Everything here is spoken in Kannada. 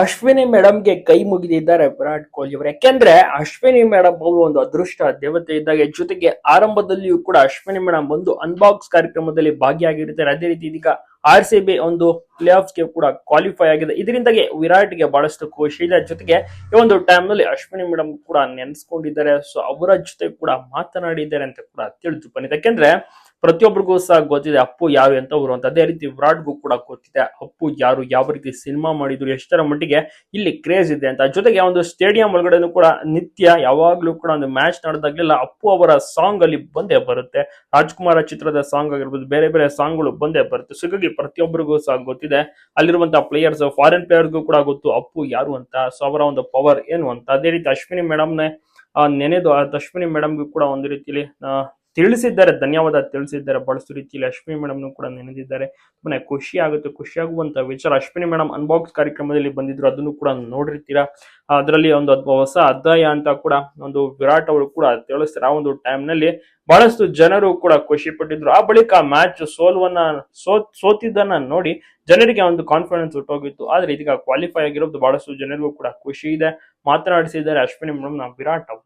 ಅಶ್ವಿನಿ ಮೇಡಮ್ಗೆ ಕೈ ಮುಗಿದಿದ್ದಾರೆ ವಿರಾಟ್ ಕೊಹ್ಲಿ ಅವರು. ಯಾಕೆಂದ್ರೆ ಅಶ್ವಿನಿ ಮೇಡಮ್ ಅವರು ಒಂದು ಅದೃಷ್ಟ, ದೇವತೆ ಇದ್ದಾಗ ಜೊತೆಗೆ ಆರಂಭದಲ್ಲಿಯೂ ಕೂಡ ಅಶ್ವಿನಿ ಮೇಡಮ್ ಒಂದು ಅನ್ಬಾಕ್ಸ್ ಕಾರ್ಯಕ್ರಮದಲ್ಲಿ ಭಾಗಿಯಾಗಿರ್ತಾರೆ. ಅದೇ ರೀತಿ ಇದೀಗ ಆರ್ ಸಿ ಬಿ ಒಂದು ಪ್ಲೇ ಗೆ ಕೂಡ ಕ್ವಾಲಿಫೈ ಆಗಿದೆ. ಇದರಿಂದಾಗಿ ವಿರಾಟ್ಗೆ ಬಹಳಷ್ಟು ಖುಷಿ ಇದೆ. ಜೊತೆಗೆ ಈ ಒಂದು ಟೈಮ್ನಲ್ಲಿ ಅಶ್ವಿನಿ ಮೇಡಮ್ ಕೂಡ ನೆನೆಸ್ಕೊಂಡಿದ್ದಾರೆ. ಸೊ ಅವರ ಜೊತೆ ಕೂಡ ಮಾತನಾಡಿದ್ದಾರೆ ಅಂತ ಕೂಡ ತಿಳಿದು ಬಂದಿದೆ. ಯಾಕೆಂದ್ರೆ ಪ್ರತಿಯೊಬ್ಬರಿಗೂ ಸಹ ಗೊತ್ತಿದೆ ಅಪ್ಪು ಯಾರು ಅಂತ ಅವರು ಅದೇ ರೀತಿ ವಿರಾಟ್ಗೂ ಕೂಡ ಗೊತ್ತಿದೆ ಅಪ್ಪು ಯಾರು, ಯಾವ ರೀತಿ ಸಿನಿಮಾ ಮಾಡಿದ್ರು, ಎಷ್ಟರ ಮಟ್ಟಿಗೆ ಇಲ್ಲಿ ಕ್ರೇಜ್ ಇದೆ ಅಂತ. ಜೊತೆಗೆ ಒಂದು ಸ್ಟೇಡಿಯಂ ಒಳಗಡೆನೂ ಕೂಡ ನಿತ್ಯ ಯಾವಾಗ್ಲೂ ಕೂಡ ಒಂದು ಮ್ಯಾಚ್ ನಡೆದಾಗ್ಲೆಲ್ಲ, ಅಪ್ಪು ಅವರ ಸಾಂಗ್ ಅಲ್ಲಿ ಬಂದೇ ಬರುತ್ತೆ. ರಾಜ್ಕುಮಾರ ಚಿತ್ರದ ಸಾಂಗ್ ಆಗಿರ್ಬೋದು, ಬೇರೆ ಬೇರೆ ಸಾಂಗ್ಗಳು ಬಂದೇ ಬರುತ್ತೆ. ಸೊ ಪ್ರತಿಯೊಬ್ಬರಿಗೂ ಸಹ ಗೊತ್ತಿದೆ. ಅಲ್ಲಿರುವಂತಹ ಪ್ಲೇಯರ್ಸ್ ಫಾರಿನ್ ಪ್ಲೇಯರ್ಗೂ ಕೂಡ ಗೊತ್ತು ಅಪ್ಪು ಯಾರು ಅಂತ ಸೊ ಅವರ ಒಂದು ಪವರ್ ಏನು ಅಂತ. ಅದೇ ರೀತಿ ಅಶ್ವಿನಿ ಮೇಡಮ್ನೆ ನೆನೆದು, ಅಶ್ವಿನಿ ಮೇಡಮ್ಗೂ ಕೂಡ ಒಂದು ರೀತಿಯಲ್ಲಿ ತಿಳಿಸಿದ್ದಾರೆ, ಧನ್ಯವಾದ ತಿಳಿಸಿದ್ದಾರೆ. ಬಹಳಷ್ಟು ರೀತಿಯಲ್ಲಿ ಅಶ್ವಿನಿ ಮೇಡಮ್ ಕೂಡ ನೆನೆದಿದ್ದಾರೆ. ತುಂಬಾ ಖುಷಿ ಆಗುತ್ತೆ, ಖುಷಿ ಆಗುವಂತ ವಿಚಾರ ಅಶ್ವಿನಿ ಮೇಡಮ್ ಅನ್ಬಾಕ್ಸ್ ಕಾರ್ಯಕ್ರಮದಲ್ಲಿ ಬಂದಿದ್ರು, ಅದನ್ನು ಕೂಡ ನೋಡಿರ್ತೀರಾ? ಅದರಲ್ಲಿ ಒಂದು ಹೊಸ ಅಧ್ಯಾಯ ಅಂತ ಕೂಡ ಒಂದು ವಿರಾಟ್ ಅವರು ಕೂಡ ತಿಳಿಸ್ತಾರೆ. ಆ ಒಂದು ಟೈಮ್ನಲ್ಲಿ ನಲ್ಲಿ ಬಹಳಷ್ಟು ಜನರು ಕೂಡ ಖುಷಿ ಪಟ್ಟಿದ್ರು. ಆ ಬಳಿಕ ಮ್ಯಾಚ್ ಸೋಲುವನ್ನ ಸೋ ಸೋತಿದ್ದನ್ನ ನೋಡಿ ಜನರಿಗೆ ಒಂದು ಕಾನ್ಫಿಡೆನ್ಸ್ ಹುಟ್ಟೋಗಿತ್ತು. ಆದ್ರೆ ಇದೀಗ ಕ್ವಾಲಿಫೈ ಆಗಿರೋದು ಬಹಳಷ್ಟು ಜನರಿಗೂ ಕೂಡ ಖುಷಿ ಇದೆ. ಮಾತನಾಡಿಸಿದ್ದಾರೆ ಅಶ್ವಿನಿ ಮೇಡಮ್ ವಿರಾಟ್ ಅವರು.